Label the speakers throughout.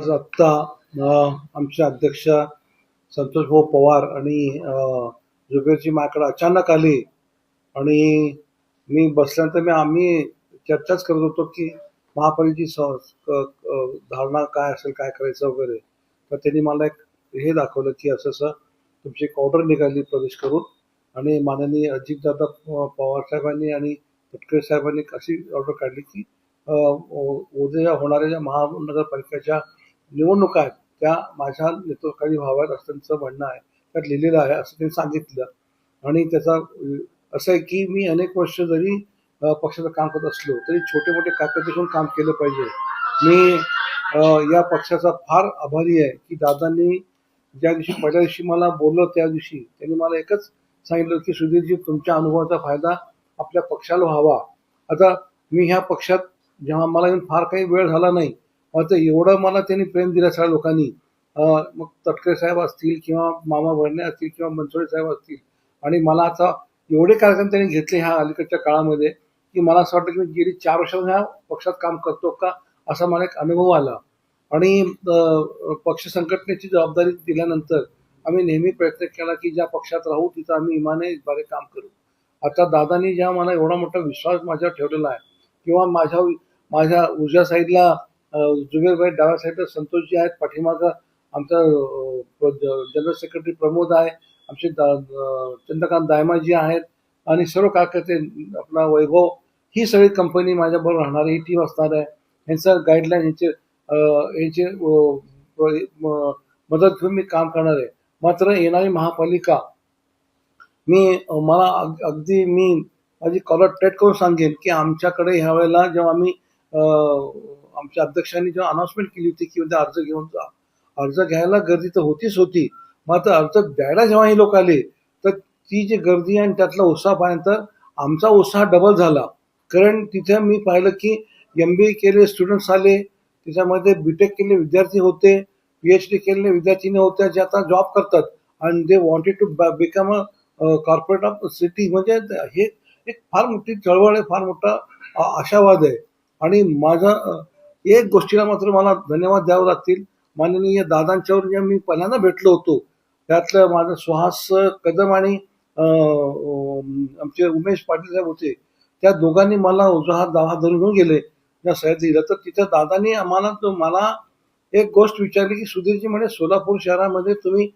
Speaker 1: आज आत्ता आमचे अध्यक्ष संतोष भाऊ पवार आणि जुबेरजी जुबेरची अचानक आली आणि मी बसल्यानंतर मी आम्ही चर्चाच करत होतो की महापालिकेची क- धारणा काय असेल काय करायचं वगैरे. तर त्यांनी मला एक हे दाखवलं की असं असं तुमची एक ऑर्डर निघाली प्रवेश करून आणि माननीय अजितदादा पवार साहेबांनी आणि तटकरे साहेबांनी अशी ऑर्डर काढली की उद्या होणाऱ्या ज्या महानगरपालिकेच्या निवडणुका आहेत त्या माझ्या नेतृत्वाखाली व्हाव्यात असं त्यांचं म्हणणं आहे. त्यात लिहिलेलं आहे असं त्यांनी सांगितलं. आणि त्याचा असं आहे की मी अनेक वर्ष जरी पक्षाचं काम करत असलो तरी छोटे मोठे काका काम केलं पाहिजे. मी या पक्षाचा फार आभारी आहे की दादांनी ज्या दिवशी पहिल्या दिवशी मला बोललं त्या दिवशी त्यांनी मला एकच सांगितलं की सुधीरजी तुमच्या अनुभवाचा फायदा आपल्या पक्षाला व्हावा. आता मी ह्या पक्षात जेव्हा मला येऊन फार काही वेळ झाला नाही आता एवढं मला त्यांनी प्रेम दिलं सगळ्या लोकांनी. मग तटकरे साहेब असतील किंवा मामा भरणे असतील किंवा मनसोळे साहेब असतील. आणि मला आता एवढे कार्यक्रम त्यांनी घेतले ह्या अलीकडच्या काळामध्ये की मला असं वाटतं की मी गेली चार वर्ष ह्या पक्षात काम करतो का असा मला एक अनुभव आला. आणि पक्ष संघटनेची जबाबदारी दिल्यानंतर आम्ही नेहमी प्रयत्न केला की ज्या पक्षात राहू तिथं आम्ही इमानेद्वारे काम करू. आता दादानी ज्या मला एवढा मोठा विश्वास माझ्यावर ठेवलेला आहे किंवा माझ्या माझ्या ऊर्जा साईडला जुबेरभाई डाव्या साईडला संतोषजी आहेत. पाठीमागं आमचा जनरल सेक्रेटरी प्रमोद आहे. आमचे दा- चंद्रकांत दायमाजी आहेत. आणि सर्व कार्यकर्ते आपला वैभव ही सगळी कंपनी माझ्याबरोबर राहणार आहे, ही टीम असणार आहे. यांचं गाईडलाईन यांचे यांचे मदत घेऊन मी काम करणार आहे. मात्र येणारी महापालिका मी मला अग- अगदी मी माझी कॉलर ट्रेट करून सांगेन की आमच्याकडे ह्या वेळेला जेव्हा आम्ही आमच्या अध्यक्षांनी जेव्हा अनाउन्समेंट केली होती की उद्या अर्ज घेऊन जा अर्ज घ्यायला गर्दी तर होतीच होती मात्र अर्ज द्यायला जेव्हा हे लोक आले तर ती जी गर्दी आणि त्यातला उत्साह पाहिल्यानंतर आमचा उत्साह डबल झाला. कारण तिथे मी पाहिलं की एम बी ए केले स्टुडंट्स आले त्याच्यामध्ये बी टेक केले विद्यार्थी होते पी एच डी केलेले विद्यार्थिनी होत्या जे आता जॉब करतात आणि they wanted to become a corporate of city म्हणजे हे एक फार मोठी चळवळ आहे फार मोठा आशावाद आहे. आणि माझा एक गोष्टीला मात्र मला धन्यवाद द्यावे लागतील. माननीय दादांच्यावर जे मी पहिल्यांदा भेटलो होतो त्यातलं माझं सुहास कदम आणि आमचे उमेश पाटील साहेब होते त्या दोघांनी मला उजवा हात हात धरून घेऊन गेले. त्या सह्या दिलं तर तिथं दादांनी आम्हाला मला एक गोष्ट विचारली की सुधीरजी म्हणे सोलापूर शहरामध्ये तुम्ही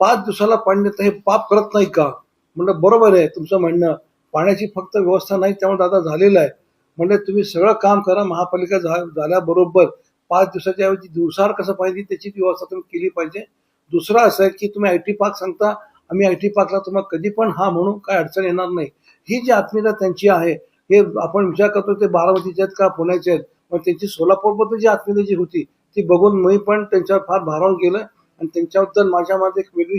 Speaker 1: पाच दिवसाला पाणी देता हे पाप करत नाही का? म्हणलं बरोबर आहे तुमचं म्हणणं. पाण्याची फक्त व्यवस्था नाही त्यामुळे दादा झालेलं आहे. म्हणजे तुम्ही सगळं काम करा महापालिका झा- झाल्याबरोबर पाच दिवसाच्या ऐवजी दिवसावर कसं पाहिजे त्याची व्यवस्था तुम्ही केली पाहिजे. दुसरं असं आहे की तुम्ही आय टी पार्क सांगता आम्ही आय टी पार्कला तुम्हाला कधी पण हा म्हणून काय अडचण येणार नाही. ही जी आत्मीयता त्यांची आहे हे आपण विचार करतो ते बारामतीचे आहेत का पुण्याचे आहेत? पण त्यांची सोलापूरबद्दल जी आत्मीयता जी होती ती बघून मी पण त्यांच्यावर फार भारावून गेलं आणि त्यांच्याबद्दल माझ्यामध्ये एक वेगळी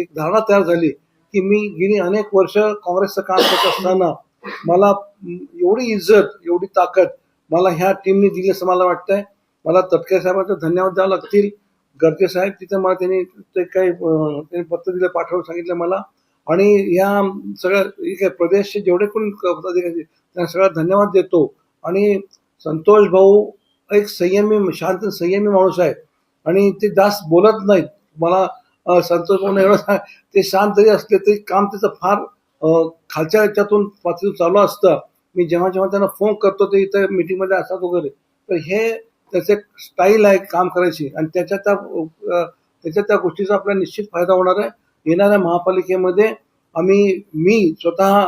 Speaker 1: एक धारणा तयार झाली की मी गेली अनेक वर्ष काँग्रेसचं काम करत असताना मला एवढी इज्जत एवढी ताकद मला ह्या टीमने दिली असं मला वाटतंय. मला तटके साहेबांचे धन्यवाद द्यावं लागतील. गर्जे साहेब तिथे मला त्यांनी ते काही त्यांनी पत्र दिलं पाठवून सांगितलं मला. आणि या सगळ्या प्रदेशचे जेवढे कोण क- पदाधिकारी त्यांना सगळ्या धन्यवाद देतो. आणि संतोष भाऊ एक संयमी शांत संयमी माणूस आहे. आणि ते जास्त बोलत नाहीत. मला संतोष भाऊने एवढं ते शांत जरी असले तरी काम त्याचं फार खालच्या याच्यातून पातळीतून चालू असतं. मी जेव्हा जेव्हा त्यांना फोन करतो ते इथं मीटिंगमध्ये असतात वगैरे. तर हे त्याचे स्टाईल आहे काम करायची. आणि त्याच्या त्या त्याच्या त्या गोष्टीचा आपल्याला निश्चित फायदा होणार आहे. येणाऱ्या महापालिकेमध्ये आम्ही मी स्वतः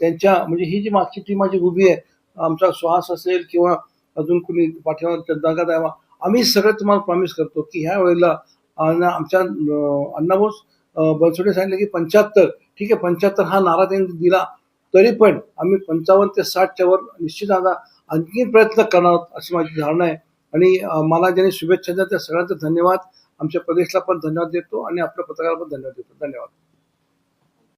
Speaker 1: त्यांच्या म्हणजे ही जी मागची टीम माझी उभी आहे आमचा श्वास असेल किंवा अजून कुणी पाठीवर चंदाका द्यावा आम्ही सगळं तुम्हाला प्रॉमिस करतो की ह्या वेळेला आमच्या अण्णाभाऊ बनसोडे सांगितलं की पंच्याहत्तर. ठीक आहे पंच्याहत्तर हा नारा त्यांनी दिला. तरी पण आम्ही पंचावन्न ते साठच्या वर निश्चित आता आणखी प्रयत्न करणार आहोत अशी माझी धारणा आहे. आणि मला ज्यांनी शुभेच्छा दिल्या त्या सगळ्यांचा धन्यवाद. आमच्या प्रदेशला पण धन्यवाद देतो आणि आपल्या पत्रकाराला पण धन्यवाद देतो. धन्यवाद.